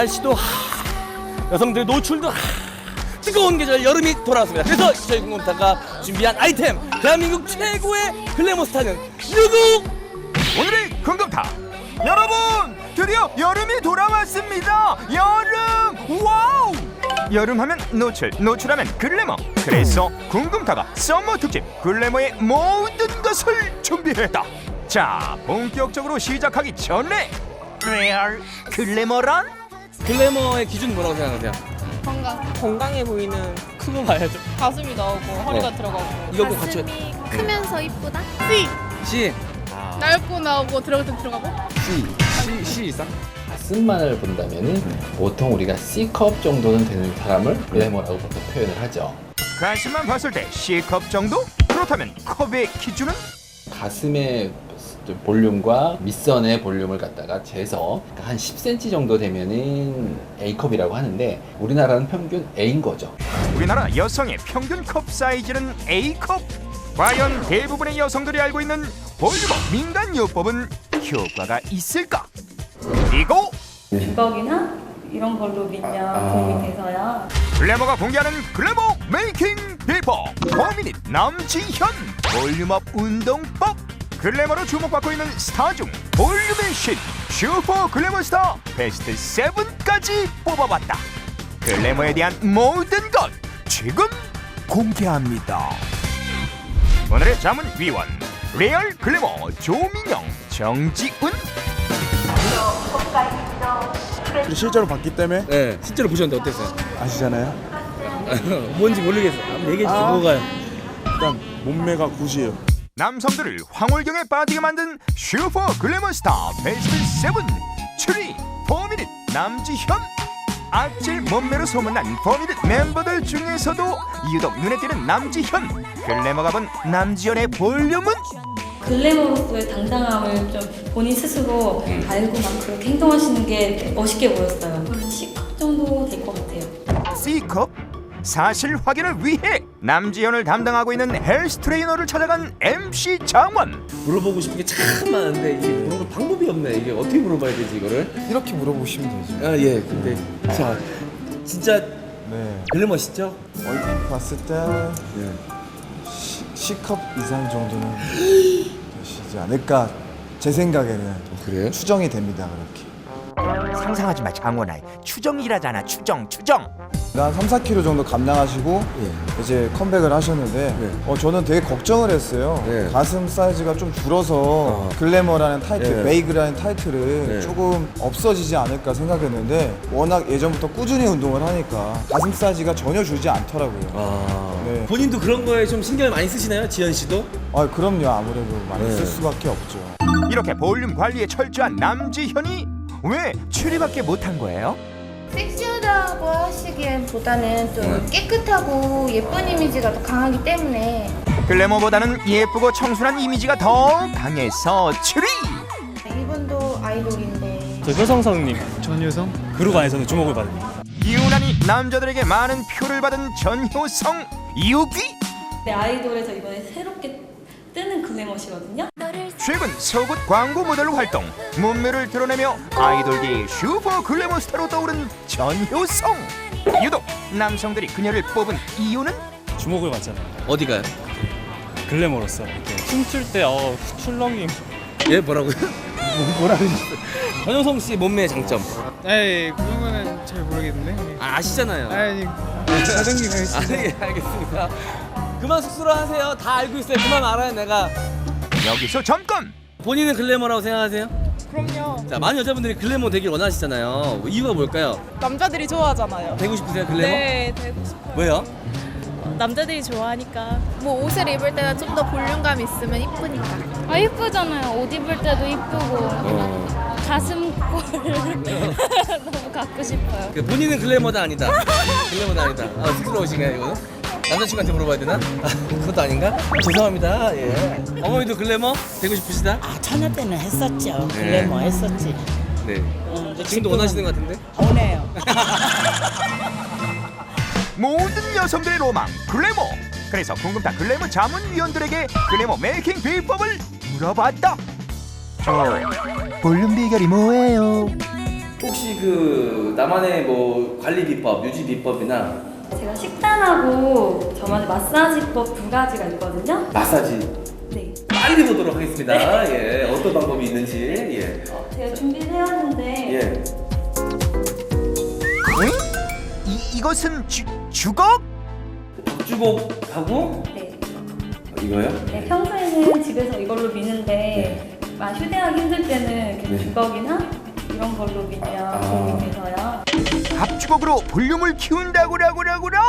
날씨도 하, 여성들 노출도 하, 뜨거운 계절 여름이 돌아왔습니다. 그래서 저희 궁금타가 준비한 아이템 대한민국 최고의 글래머 스타는 누구? 오늘의 궁금타. 여러분 드디어 여름이 돌아왔습니다. 여름 와우! 여름하면 노출 노출하면 글래머. 그래서 궁금타가 썸머 특집 글래머의 모든 것을 준비했다. 자 본격적으로 시작하기 전에 레알 글래머란 글래머의 기준 뭐라고 생각하세요? 건강 건강해 보이는 크고 봐야죠. 가슴이 나오고 허리가 들어가고 이거 꼭 갖춰. 가슴이 크면서 이쁘다? C C, 낡고 나오고 들어갈 때 들어가고 C, C, C 이상. 가슴만을 본다면은 보통 우리가 C컵 정도는 되는 사람을 글래머라고 보통 표현을 하죠. 가슴만 봤을 때 C컵 정도? 그렇다면 컵의 기준은? 가슴의 볼륨과 밑선의 볼륨을 갖다가 재서 한 10cm 정도 되면은 A컵이라고 하는데 우리나라는 평균 A인 거죠. 우리나라 여성의 평균 컵 사이즈는 A컵. 과연 대부분의 여성들이 알고 있는 볼륨업 민간 요법은 효과가 있을까? 그리고 주걱이나 이런 걸로 밀면 도움이 돼서요. 글래머가 공개하는 글래머 메이킹 비법 고민it 남지현 볼륨업 운동법 글래머로 주목받고 있는 스타 중 볼륨의 신 슈퍼 글래머 스타 베스트 7까지 뽑아봤다 글래머에 대한 모든 것 지금 공개합니다 오늘의 자문 위원 레알 글래머 조민영 정지은 실제로 봤기 때문에 네, 실제로 보셨는데 어땠어요? 아시잖아요. 뭔지 모르겠어요. 한번 얘기해 주세요. 아. 뭐가요? 일단 몸매가 굿이에요. 남성들을 황홀경에 빠지게 만든 슈퍼 글래머 스타 베스트 7 추리 버미닛 남지현. 악질 몸매로 소문난 버미닛 멤버들 중에서도 유독 눈에 띄는 남지현. 글래머가 본 남지현의 볼륨은? 글래머로서의 당당함을 좀 본인 스스로 알고 막 그렇게 행동하시는 게 멋있게 보였어요. 한 C컵 정도 될 것 같아요. C컵 사실 확인을 위해 남지현을 담당하고 있는 헬스 트레이너를 찾아간 MC 장원 물어보고 싶은 게 참 많은데 이게 물어볼 방법이 없네. 이게 어떻게 물어봐야 되지 이거를? 이렇게 물어보시면 되죠. 아 예. 근데 자 진짜 네. 글래머시죠? 얼핏 봤을 때 네. 시, C컵 이상 정도는 되시지 않을까 제 생각에는 그래요? 추정이 됩니다 그렇게. 상상하지 마 장원아 추정이라잖아 추정 추정 한 3, 4kg 정도 감량하시고 예. 이제 컴백을 하셨는데 네. 어, 저는 되게 걱정을 했어요. 네. 가슴 사이즈가 좀 줄어서 어. 글래머라는 타이틀, 네. 메이그라는 타이틀은 네. 조금 없어지지 않을까 생각했는데 워낙 예전부터 꾸준히 운동을 하니까 가슴 사이즈가 전혀 줄지 않더라고요. 아. 네. 본인도 그런 거에 좀 신경을 많이 쓰시나요, 지현 씨도? 아 그럼요 아무래도 많이 네. 쓸 수밖에 없죠. 이렇게 볼륨 관리에 철저한 남지현이 왜 추리밖에 못한 거예요? 섹시 하다고 하시기보다는 좀 깨끗하고 예쁜 이미지가 더 강하기 때문에. 글래머보다는 예쁘고 청순한 이미지가 더 강해서 추리! 이분도 아이돌인데. 저 효성성님. 전효성? 그룹 안에서는 주목을 받습니다. 유난히 남자들에게 많은 표를 받은 전효성 이유비 네, 아이돌에서 이번에 새롭게 뜨는 글래머시거든요. 최근 속옷 광고 모델로 활동 몸매를 드러내며 아이돌계의 슈퍼 글래머 스타로 떠오른 전효성 유독 남성들이 그녀를 뽑은 이유는 주목을 받잖아요. 어디가요? 글래머로서 이렇게 춤출 때 어, 출렁임. 예, 뭐라고요? 뭐라는 전효성 씨 몸매의 장점. 에이 그런 거는 잘 모르겠는데 아, 아시잖아요. 아니 사장님 아, 예, 알겠습니다. 그만 쑥스러 하세요. 다 알고 있어요. 그만 알아요, 내가. 여기서 잠깐 본인은 글래머라고 생각하세요? 그럼요 자, 많은 여자분들이 글래머 되길 원하시잖아요. 이유가 뭘까요? 남자들이 좋아하잖아요 되고 싶으세요, 글래머? 네 되고 싶어요 왜요? 남자들이 좋아하니까 뭐 옷을 입을 때는 좀 더 볼륨감 있으면 이쁘니까 아 이쁘잖아요 옷 입을 때도 이쁘고 어. 가슴골 너무 갖고 싶어요 그 본인은 글래머다 아니다. 글래머다 아니다. 아, 쑥스러우신가요, 이거는? 남자친구한테 물어봐야 되나? 아, 그것도 아닌가? 죄송합니다. 예. 어머니도 글래머 되고 싶으시다? 아, 처녀 때는 했었죠. 네. 글래머 했었지. 네. 어, 이제 지금도 지금은 원하시는 것 같은데? 원해요. 모든 여성들의 로망 글래머 그래서 궁금타 글래머 자문위원들에게 글래머 메이킹 비법을 물어봤다 저 볼륨 비결이 뭐예요? 혹시 그 나만의 뭐 관리 비법, 유지 비법이나 제가 식단하고 저만의 마사지법 두 가지가 있거든요. 마사지 네. 빨리 보도록 하겠습니다. 예, 어떤 방법이 있는지 예, 어, 제가 준비를 해왔는데 예. 응? 이, 이것은 주, 주걱? 박주걱하고 네. 이거요? 네, 평소에는 집에서 이걸로 미는데 막 휴대하기 힘들 때는 이렇게 네. 주걱이나 이런 걸로 미면 도움이 돼서요. 밥주걱으로 볼륨을 키운다고라고라고라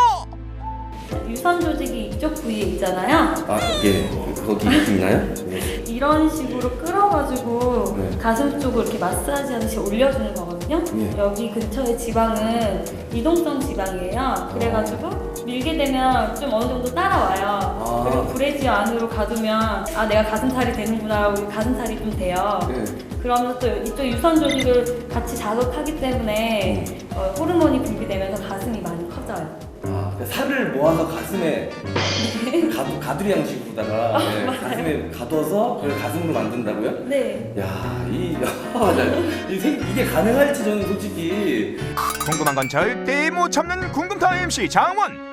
유선 조직이 이쪽 부위에 있잖아요. 아, 예. 거기 있나요? 예. 이런 식으로 끌어가지고 네. 가슴 쪽을 이렇게 마사지 하듯이 올려주는 거거든요. 예. 여기 근처의 지방은 이동성 지방이에요. 그래가지고 밀게 되면 좀 어느 정도 따라와요. 그리고 브래지어 안으로 가두면 아 내가 가슴살이 되는구나 하고 가슴살이 좀 돼요. 예. 그러면서 또 이쪽 유선 조직을 같이 자극하기 때문에 어, 호르몬이 분비되면서 가슴이 많이 커져요. 아, 그러니까 살을 모아서 가슴에 가두, 가두리 양식으로다가 예, 가슴에 가둬서 그걸 가슴으로 만든다고요? 네. 야, 이, 야, 이 생- 이게 가능할지 저는 솔직히 궁금한 건 절대 못 참는 궁금타 MC 장원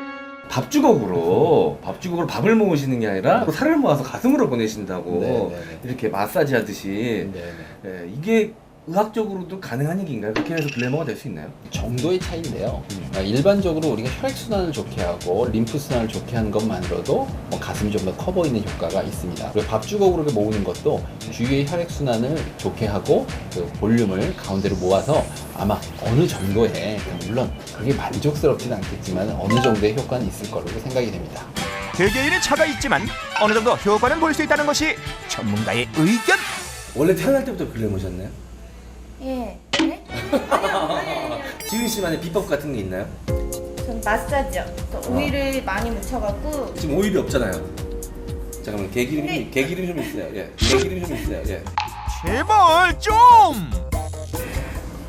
밥주걱으로 밥주걱으로 밥을 먹으시는 게 아니라 살을 모아서 가슴으로 보내신다고 네, 네, 네. 이렇게 마사지 하듯이 네네. 예, 이게 의학적으로도 가능한 얘기인가요? 그렇게 해서 글래머가 될 수 있나요? 정도의 차이인데요. 아, 일반적으로 우리가 혈액순환을 좋게 하고 림프순환을 좋게 하는 것만으로도 뭐 가슴이 좀 더 커 보이는 효과가 있습니다. 그리고 밥주걱으로 이렇게 모으는 것도 주위의 혈액순환을 좋게 하고 그 볼륨을 가운데로 모아서 아마 어느 정도의 물론 그게 만족스럽진 않겠지만 어느 정도의 효과는 있을 거라고 생각이 됩니다. 개개인의 차가 있지만 어느 정도 효과는 볼 수 있다는 것이 전문가의 의견 원래 태어날 때부터 글래머셨나요? 예. 네? 지은 씨만의 비법 같은 게 있나요? 전 마사지요. 저 오일을 많이 묻혀갖고 지금 오일이 없잖아요. 잠깐만 개기름이 네. 개기름 좀 있어요. 예, 개기름 좀 있어요. 예, 제발 좀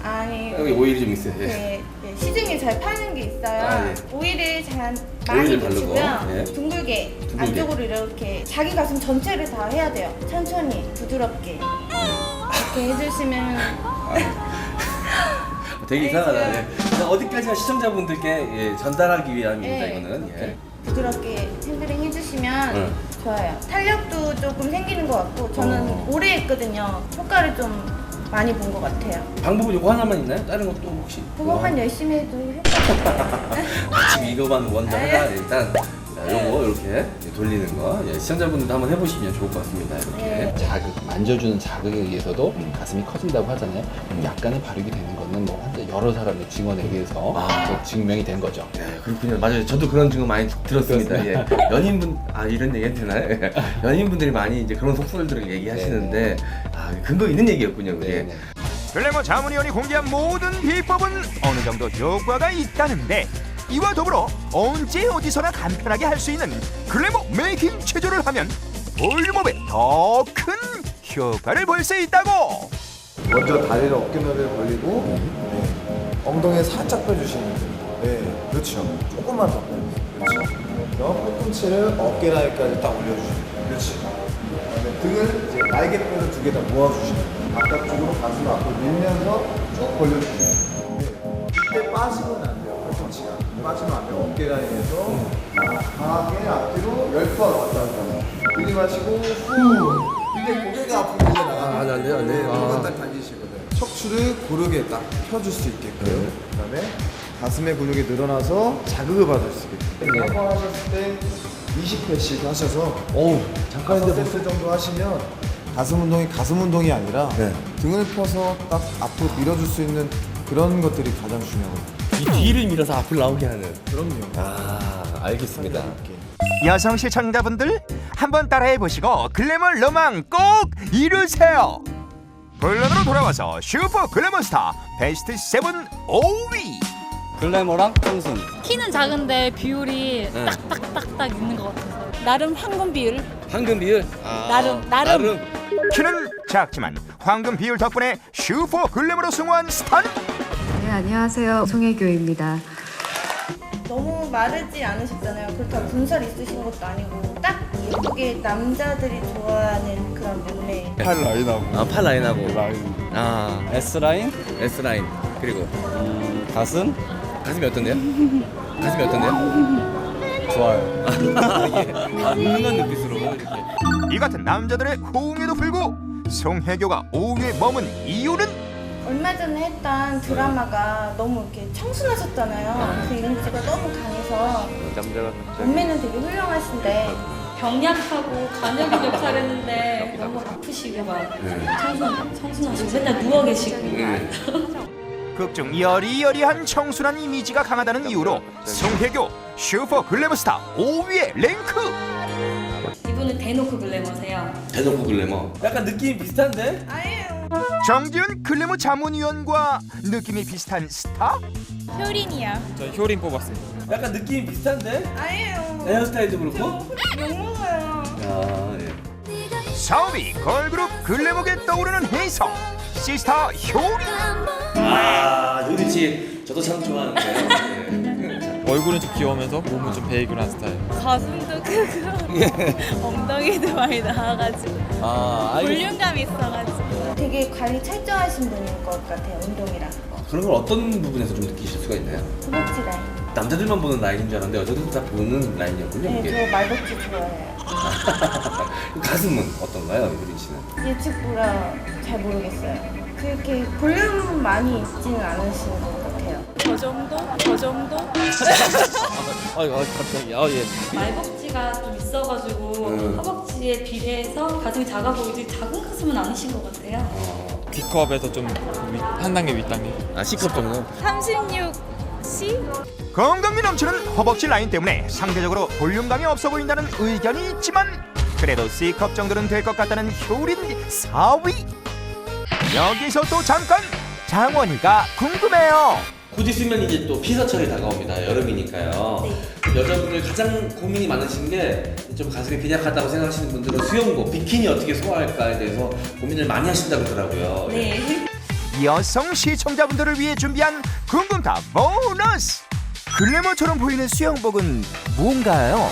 아니 여기 오일이 좀 있어요. 예. 네, 네, 시중에 잘 파는 게 있어요. 아, 예. 오일을 잘 많이 오일을 바르고, 묻히고요. 예. 둥글게, 둥글게. 안쪽으로 이렇게 자기 가슴 전체를 다 해야 돼요. 천천히 부드럽게 이렇게 해주시면 되게 네, 이상하다. 예. 어디까지나 시청자분들께 예, 전달하기 위함입니다. 예, 이거는. 예. 부드럽게 핸들링 해주시면 응. 좋아요. 탄력도 조금 생기는 것 같고 저는 어. 오래 했거든요. 효과를 좀 많이 본 것 같아요. 방법은 이거 하나만 있나요? 다른 것도 혹시? 그것만 열심히 해도 효과 아, 지금 이거만 먼저 네. 하자 일단. 자, 요거 이렇게 돌리는 거 예, 시청자분들도 한번 해보시면 좋을 것 같습니다. 이렇게. 네. 자극, 만져주는 자극에 의해서도 가슴이 커진다고 하잖아요. 약간의 발육이 되는 거는 뭐 한때 여러 사람의 증언에 의해서 아. 또 증명이 된 거죠. 예, 그렇군요. 맞아요. 저도 그런 증거 많이 들었습니다. 예. 연인분, 아, 이런 얘기 해도 되나요? 예. 연인분들이 많이 이제 그런 속설들을 얘기하시는데, 아, 근거 있는 얘기였군요, 그게. 네, 네. 글래머 자문위원이 공개한 모든 비법은 어느 정도 효과가 있다는데 이와 더불어 언제 어디서나 간편하게 할 수 있는 글래머 메이킹 체조를 하면 볼륨업에 더 큰 효과를 볼 수 있다고 먼저 다리를 어깨너비에 벌리고 네. 엉덩이에 살짝 빼주시면 됩니다. 네, 그렇죠. 조금만 더. 그렇죠. 그래서 팔꿈치를 어깨 라인까지 딱 올려주시면 돼요. 그렇지. 그다음에 등을 이제 날개뼈를 두 개 다 모아주시면 돼요. 바깥쪽으로 가슴 앞으로 밀면서 쭉 벌려주시면 돼요. 네. 이때 돼요. 팔꿈치가. 빠지면 안 돼요. 어깨 라인에서 강하게 앞뒤로 열번 왔다 갔다 합니다. 들이마시고 후. 이게 고개가 앞으로 밀려 나가는 아, 안 돼요, 안. 네, 아. 딱 당기시거든요. 척추를 고르게 딱 펴줄 수 있게끔. 그 다음에 가슴의 근육이 늘어나서 자극을 받을 수 있게끔. 한번 하셨을 때 20회씩 하셔서 어우, 잠깐 다섯 세트 정도 하시면 가슴 운동이 가슴 운동이 아니라 네. 등을 펴서 딱 앞으로 밀어줄 수 있는 그런 것들이 가장 중요하거든요. 이 뒤를 밀어서 앞을 나오게 하는. 그럼요. 아, 알겠습니다. 여성 시청자분들 한번 따라해 보시고 글래머 로망 꼭 이루세요 본론으로 돌아와서 슈퍼 글래머 스타 베스트 7 5위 글래머랑 청순. 키는 작은데 비율이 네. 딱딱딱딱 있는 것 같아서 나름 황금 비율 황금 비율? 아, 나름, 나름. 키는 작지만 황금 비율 덕분에 슈퍼 글래머로 승화한 스타는 네, 안녕하세요. 송혜교입니다. 너무 마르지 않으셨잖아요. 그렇다고 분살 있으신 것도 아니고 딱 예쁘게 남자들이 좋아하는 그런 몸매. 팔 라인하고 아, 팔 라인하고. 라인 아, S 라인, S 라인. 그리고 음, 가슴 가슴이 어떤데요? 가슴이 어떤데요? 좋아요. 아, 예. 아, 눈만 눈빛으로 이렇게. 이 같은 남자들의 호응에도 불구 송혜교가 5위에 머문 이유는 얼마 전에 했던 드라마가 너무 이렇게 청순하셨잖아요. 그 이미지가 너무 강해서 남자가 몸매는 되게 훌륭하신데 병약하고 간역인 역할을 했는데 너무 아프시고 막 청순, 청순하시고 맨날 누워 계시고 극중 여리여리한 청순한 이미지가 강하다는 이유로 송혜교 슈퍼 글래머스타 5위에 랭크 이분은 대놓고 글래머세요. 대놓고 글래머. 약간 느낌이 비슷한데? 아예요. 정지은 글래머 자문위원과 느낌이 비슷한 스타 효린이야. 저 효린 뽑았습니다. 약간 느낌이 비슷한데? 아예요. 헤어스타일도 그렇고? 욕먹어요. 아, 예. 4위 걸그룹 글래머계 떠오르는 혜성 시스타 효린 아, 요리 씨, 저도 참 좋아하는데. 예. 얼굴은 좀 귀여우면서 몸은 좀 베이글한 스타일. 가슴도 크고 엉덩이도 많이 나와가지고 아, 알겠 볼륨감이 있어가지고 되게 관리 철저하신 분인 것 같아요. 운동이랑. 그런 걸 어떤 부분에서 좀 느끼실 수가 있나요? 허벅지 라인. 남자들만 보는 라인인 줄 알았는데 여자들도 다 보는 라인이었군요. 네, 이게. 저 말벅지 좋아해요. 가슴은 어떤가요, 유린 씨는? 예측 보라 잘 모르겠어요. 그렇게 볼륨 많이 있지는 않으신 것 같아요. 저 정도? 저 정도? 아, 아, 갑자기. 아, 예. 말벅지가 좀 있어가지고 음. 허벅지에 비례해서 가슴이 작아 보이지 작은 가슴은 아니신 것 같아요. D컵에서 좀 한 단계 윗단계. 아, C컵 정도? 36C? 건강미 넘치는 허벅지 라인 때문에 상대적으로 볼륨감이 없어 보인다는 의견이 있지만 그래도 C컵 정도는 될 것 같다는 효린 4위 여기서 또 잠깐 장원이가 궁금해요 곧 있으면 이제 또 피서철이 다가옵니다. 여름이니까요. 여자분들 가장 고민이 많으신 게 좀 가슴이 빈약하다고 생각하시는 분들은 수영복, 비키니 어떻게 소화할까에 대해서 고민을 많이 하신다고 그러더라고요. 네. 여성 시청자분들을 위해 준비한 궁금타 보너스 글래머처럼 보이는 수영복은 뭔가요?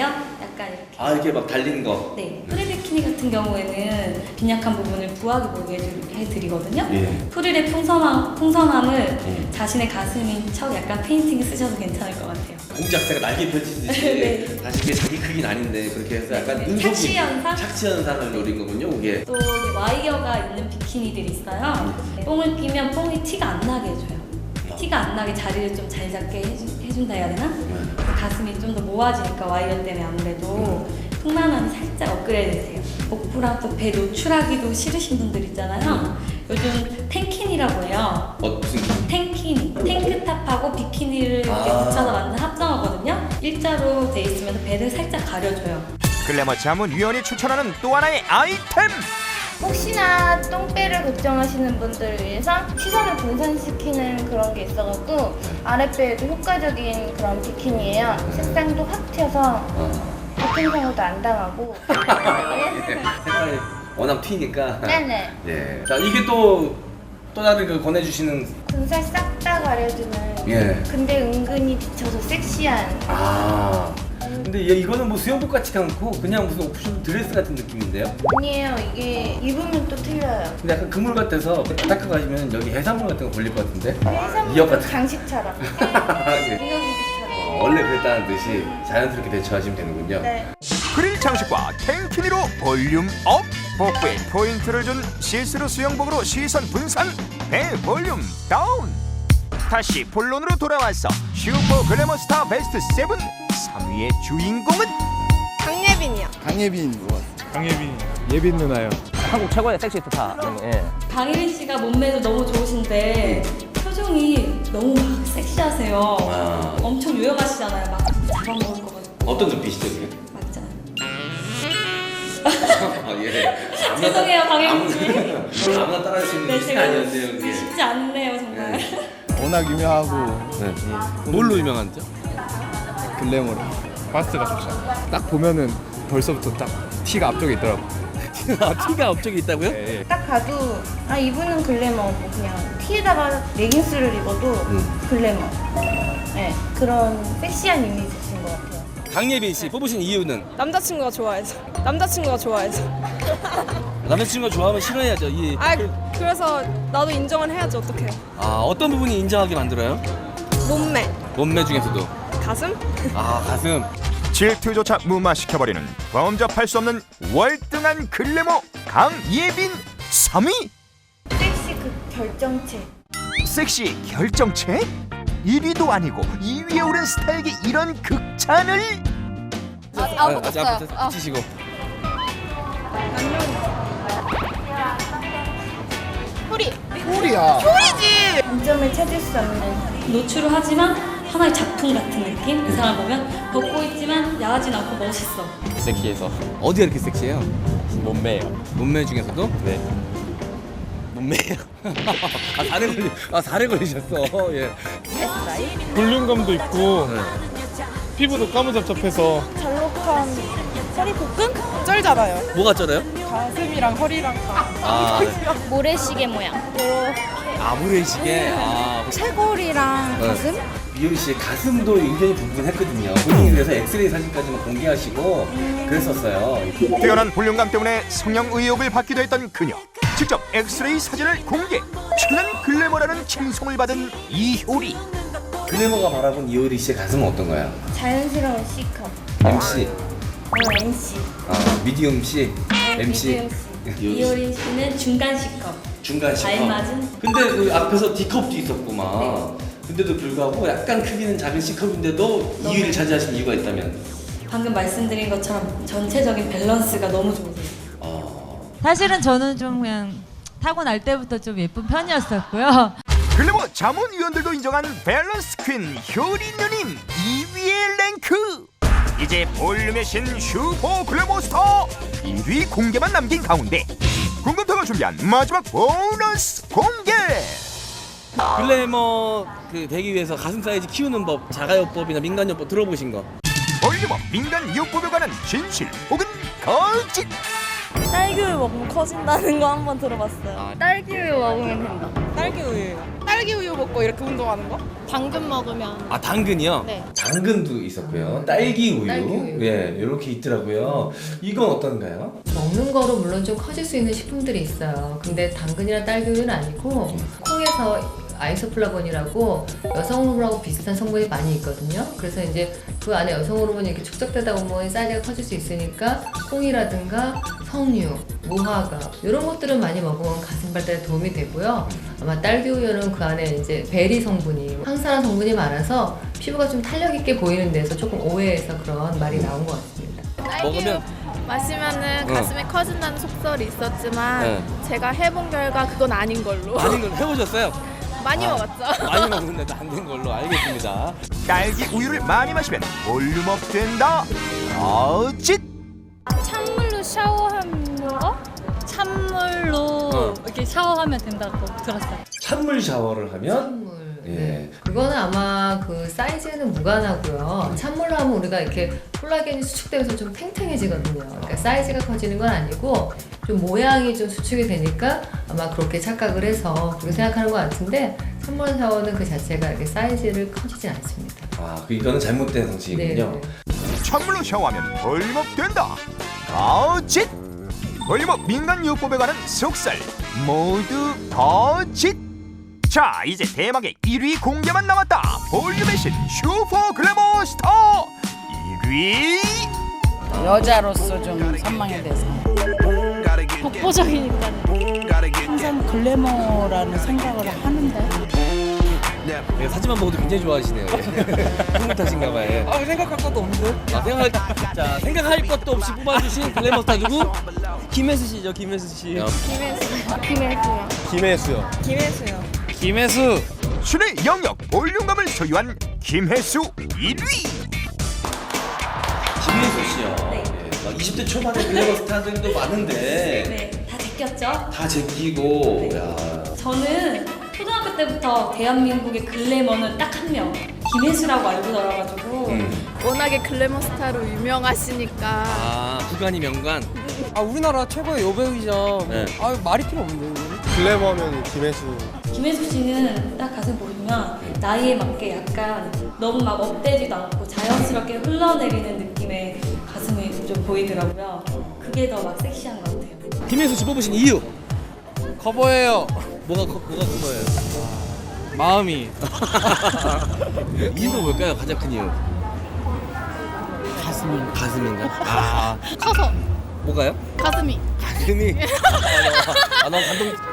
하세요? 약간 이렇게. 아, 이렇게 막 달리는 거. 네, 프리 비키니 같은 경우에는 빈약한 부분을 부하게 보게 해드- 해드리거든요. 예. 프릴의 풍성함, 풍성함을 음. 자신의 가슴인 척 약간 페인팅 쓰셔도 괜찮을 것 같아요. 공작새가 날개 펼치듯이 네. 사실 이게 자기 크긴 아닌데 그렇게 해서 약간 네. 눈속임, 착시 현상? 착시 현상을 노린 거군요, 그게. 또 와이어가 있는 비키니들이 있어요. 뽕을 끼면 뽕이 티가 안 나게 해줘요. 티가 안 나게 자리를 좀 잘 잡게 해준, 해준다 해야 되나? 가슴이 좀 더 모아지니까 와이어 때문에 아무래도 풍만함이 살짝 업그레이드 되세요. 복부랑 또 배 노출하기도 싫으신 분들 있잖아요. 요즘 탱킨이라고 해요. 어, 무슨. 탱키니, 탱크탑하고 비키니를 이렇게 아. 붙여서 만든 합성어거든요. 일자로 돼 있으면 배를 살짝 가려줘요. 글래머 자문 위원이 추천하는 또 하나의 아이템 혹시나 똥배를 걱정하시는 분들을 위해서 시선을 분산시키는 그런 게 있어갖고 아랫배에도 효과적인 그런 비키니예요. 색상도 확 튀어서 교통사고도 안 당하고. 예, 색깔이 워낙 튀니까. 네네. 예. 자, 이게 또, 또 다른 그 권해주시는. 분살 싹 다 가려주는. 예. 근데 은근히 비쳐서 섹시한. 아. 근데 얘 이거는 뭐 수영복 같지가 않고 그냥 무슨 오프쇼 드레스 같은 느낌인데요? 아니에요. 이게 입으면 또 틀려요. 근데 약간 그물 같아서 딱 가시면 여기 해산물 같은 거 걸릴 것 같은데? 이역 해산물 같은. 장식처럼. 예. 이거기처럼. 어, 원래 그랬다는 듯이 자연스럽게 대처하시면 되는군요. 네. 그릴 장식과 탱키니로 볼륨 업 복부에 포인트를 준 실수로 수영복으로 시선 분산 배 볼륨 다운 다시 본론으로 돌아와서 슈퍼 글래머 스타 베스트 7 3위의 주인공은 강예빈이요. 강예빈인 것 같아요 강예빈. 예빈 누나요 한국 최고의 섹시 스타. 예. 강혜린 씨가 몸매도 너무 좋으신데 표정이 너무 막 섹시하세요. 아. 엄청 요염하시잖아요. 막 잡아먹을 것 같고. 어떤 눈빛이죠, 그게? 아, 예. 죄송해요, 씨. 아무나, 아무나 따라할 수 있는 네, 제가 아니었네요, 그게. 쉽지 않네요, 정말. 워낙 유명하고 네. 뭘로 유명한죠? 글래머로 바스가 좋잖아. 딱 보면은 벌써부터 딱 티가 앞쪽에 있더라고 아, 티가 앞쪽에 있다고요? 예, 예. 딱 봐도 아 이분은 글래머 뭐 그냥 티에다가 레깅스를 입어도 음. 글래머 네, 그런 섹시한 이미지신 것 같아요. 강예빈 씨 뽑으신 이유는 남자친구가 좋아해서. 남자친구가 좋아해서. 남자친구가 좋아하면 싫어해야죠. 이, 아 그래서 나도 인정을 해야지 어떡해. 아 어떤 부분이 인정하게 만들어요? 몸매, 몸매 중에서도 가슴? 아 가슴. 질투조차 무마시켜버리는 범접할 수 없는 월등한 글래머 강예빈 3위 섹시 그 결정체. 섹시 결정체 1위도 아니고 2위에 오른 스타에게 이런 극찬을 아, 붙었어요. 붙이시고. 단점을 찾을 수 없는 노출을 하지만 하나의 작품 같은 느낌? 그 사람 보면 벗고 있지만 야하진 않고 멋있어. 섹시해서 어디가 이렇게 섹시해요? 몸매예요. 몸매 중에서도? 네. 몸매요. 아 살에 걸리. 아 살에 걸리셨어. 예. 볼륨감도 있고 네. 피부도 까무잡잡해서 잘록한 허리 복근? 쩔잖아요. 뭐가 쩔어요? 가슴이랑 허리랑 다. 아, 모래시계 모양. 아무래시계. 아, 쇄골이랑 가슴? 미연 씨의 가슴도 굉장히 붕붕했거든요. 본인이 그래서 엑스레이 사진까지만 공개하시고 그랬었어요. 뛰어난 볼륨감 때문에 성형 의혹을 받기도 했던 그녀 직접 엑스레이 사진을 공개 천연 글래머라는 칭송을 받은 이효리 그네모가 바라본 이효리 씨의 가슴은 어떤가요? 자연스러운 C컵. MC, 어, MC. 아, 미디움 C, MC. C. 이효린 씨는 중간 C컵. 중간 C. 알맞은? 근데 그 앞에서 D컵도 있었구만. 근데도 불구하고 약간 크기는 작은 C컵인데도 2위를 차지하신 이유가 있다면? 방금 말씀드린 것처럼 전체적인 밸런스가 너무 좋으세요. 어, 사실은 저는 좀 그냥 타고 날 때부터 좀 예쁜 편이었었고요. 글래머 자문위원들도 인정한 밸런스 퀸 효리 누님 2위의 랭크 이제 볼륨의 신 슈퍼 글래머 스타 1위 공개만 남긴 가운데 궁금타가 준비한 마지막 보너스 공개 글래머 그 되기 위해서 가슴 사이즈 키우는 법, 자가요법이나 민간요법 들어보신 거? 볼륨업 민간 이용법에 관한 진실 혹은 거짓 딸기우유 먹으면 커진다는 거 한 번 들어봤어요. 아, 딸기우유 먹으면 된다. 딸기 우유. 딸기 우유 먹고 이렇게 운동하는 거? 당근 먹으면 아 당근이요? 네. 당근도 있었고요. 딸기 우유, 예, 이렇게 있더라고요. 이건 어떤가요? 먹는 거로 물론 좀 커질 수 있는 식품들이 있어요. 근데 당근이나 딸기우유는 아니고 콩에서 아이소플라본이라고 여성 호르몬하고 비슷한 성분이 많이 있거든요. 그래서 이제 그 안에 여성 호르몬이 이렇게 축적되다 보면 사이즈가 커질 수 있으니까 콩이라든가 석류, 무화과 이런 것들은 많이 먹으면 가슴 발달에 도움이 되고요. 아마 딸기우유는 그 안에 이제 베리 성분이 항산화 성분이 많아서 피부가 좀 탄력 있게 보이는 데서 조금 오해해서 그런 말이 나온 것 같습니다. 먹으면 마시면은 어. 가슴에 커진다는 속설이 있었지만 네. 제가 해본 결과 그건 아닌 걸로 아닌 걸 해보셨어요? 많이 아, 먹었죠. 많이 먹는데도 안 된 걸로 알겠습니다. 딸기 우유를 많이 마시면 볼륨업 된다 거짓 찬물로 샤워하는 거? 찬물로 어. 이렇게 샤워하면 된다고 들었어요. 찬물 샤워를 하면 찬물. 예. 네. 그거는 아마 그 사이즈는 무관하고요. 찬물로 하면 우리가 이렇게 콜라겐이 수축되면서 좀 탱탱해지거든요. 그러니까 사이즈가 커지는 건 아니고 좀 모양이 좀 수축이 되니까 아마 그렇게 착각을 해서 그렇게 생각하는 것 같은데 찬물 샤워는 그 자체가 이렇게 사이즈를 커지진 않습니다. 아, 그 이거는 잘못된 네. 상식이군요. 찬물로 샤워하면 볼륨업 된다 거짓 볼륨업 민간 요법에 관한 속설 모두 거짓 자 이제 대망의 1위 공개만 남았다 볼륨의 신 슈퍼 글래머 스타 1위 여자로서 좀 선망이 돼서 독보적이니까. 항상 글래머라는 생각을 하는데 네, 사진만 보고도 굉장히 좋아하시네요. 흐뭇하신가 봐요. 예. 아 생각할 것도 없는데 아, 생각할, 자, 생각할 것도 없이 뽑아주신 글래머 스타 누구? 김혜수 씨죠 김혜수 씨 야, 김혜수요. 김혜수요 김혜수요. 김혜수 신의 영역 볼륨감을 소유한 김혜수 1위 김혜수 씨요. 예. 막 20대 초반에 글래머 스타들도 많은데 네, 다 제꼈죠? 다 제끼고, 야. 저는 초등학교 때부터 대한민국의 글래머는 딱 한 명. 김혜수라고 알고 살아가지고 음. 워낙에 글래머 스타로 유명하시니까 아, 구간이 명간. 아 우리나라 최고의 여배우이죠 네. 아 말이 필요 없는데 글래머 하면 김혜수 김혜수 씨는 딱 가슴 보시면 보면 나이에 맞게 약간 너무 막 업되지도 않고 자연스럽게 흘러내리는 느낌의 가슴이 좀 보이더라고요. 그게 더 막 섹시한 것 같아요. 김혜수 씨 뽑으신 이유 커버예요 뭐가 커- 뭐가 큰 거예요? 마음이 이유가 뭘까요? 가장 큰 이유. 가슴이. 가슴인가? 아 커서 뭐가요? 가슴이. 가슴이. 아나 감동.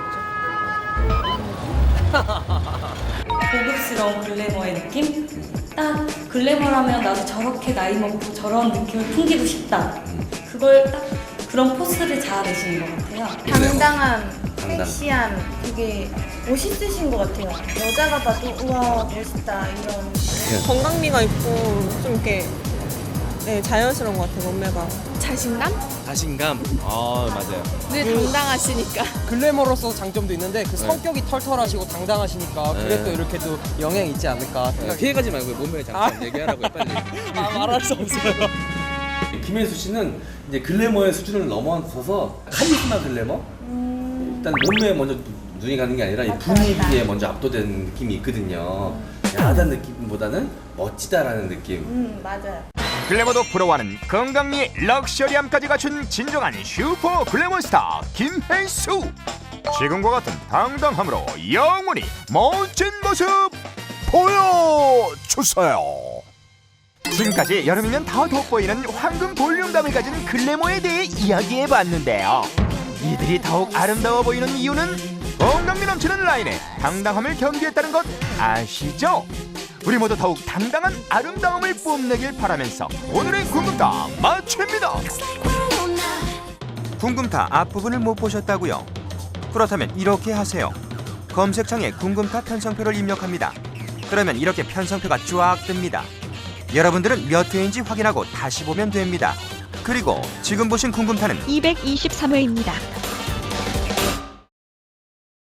고급스러운 글래머의 느낌? 딱 글래머라면 나도 저렇게 나이 먹고 저런 느낌을 풍기고 싶다. 그걸 딱 그런 포스를 잡아내시는 것 같아요. 당당한, 당당. 섹시한, 되게 멋있으신 것 같아요. 여자가 봐도 우와 멋있다 이런. 건강미가 있고 좀 이렇게 네, 자연스러운 것 같아요 몸매가. 자신감? 자신감. 아 맞아요. 늘 당당하시니까. 글래머로서 장점도 있는데 그 성격이 털털하시고 당당하시니까 네. 그게 또 이렇게 또 영향이 있지 않을까 생각 피해가지 말고 몸매 장점 얘기하라고요 빨리. 아 말할 수 없어요 김혜수 씨는 이제 글래머의 수준을 넘어서서 카리스마 글래머? 일단 몸매에 먼저 눈이 가는 게 아니라 이 분위기에 먼저 압도되는 느낌이 있거든요. 야하다는 느낌보다는 멋지다라는 느낌. 음 맞아요. 글래머도 부러워하는 건강미의 럭셔리함까지 갖춘 진정한 슈퍼 글래머 스타 김혜수. 지금과 같은 당당함으로 영원히 멋진 모습 보여주세요. 지금까지 여름이면 더 돋보이는 황금 볼륨감을 가진 글래머에 대해 이야기해봤는데요. 이들이 더욱 아름다워 보이는 이유는 건강미 넘치는 라인에 당당함을 겸비했다는 것 아시죠? 우리 모두 더욱 당당한 아름다움을 뽐내길 바라면서 오늘의 궁금타 마칩니다. 궁금타 앞부분을 못 보셨다고요? 그렇다면 이렇게 하세요. 검색창에 궁금타 편성표를 입력합니다. 그러면 이렇게 편성표가 쫙 뜹니다. 여러분들은 몇 회인지 확인하고 다시 보면 됩니다. 그리고 지금 보신 궁금타는 223회입니다.